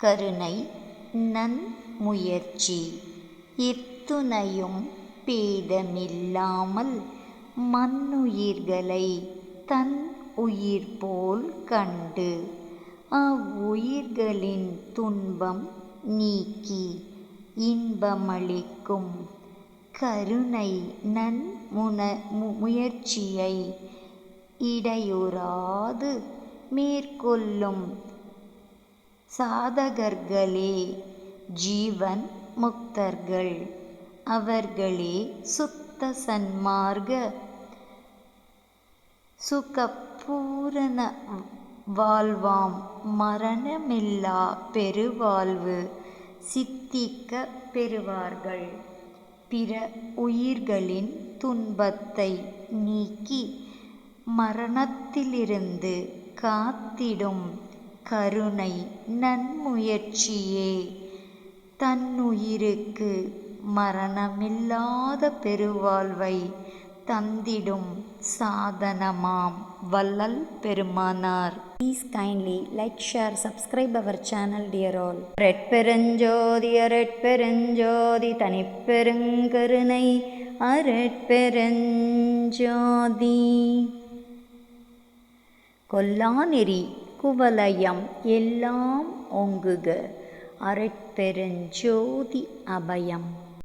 கருணை நன்முயற்சி இத்துணையும் பேதமில்லாமல் மண்ணுயிர்களை தன் உயிர் போல் கண்டு அவ்வுயிர்களின் துன்பம் நீக்கி இன்பமளிக்கும் கருணை நன்முன முயற்சியை இடையூறாது மேற்கொள்ளும் சாதகர்களே ஜீவன் முக்தர்கள். அவர்களே சுத்த சன்மார்க சுகப்பூரண வாழ்வாம். மரணமில்லா பெருவாழ்வு சித்திக்க பெறுவார்கள். பிற உயிர்களின் துன்பத்தை நீக்கி மரணத்திலிருந்து காத்திடும். கருணை நன்முயற்சியே. தன்னுயிருக்கு மரணமில்லாத பெருவாழ்வை தந்திடும் சாதனமாம் வள்ளல் பெருமானார். Please kindly like share subscribe our channel dear all red பெருஞ்சோதி அரட் பெருஞ்சோதி தனிப்பெருங்கருணை அருட்பெருஞ்சோதி கொல்லாநெறி குவலயம் எல்லாம் ஒங்குக அரைப்பெருஞ்சோதி அபயம்.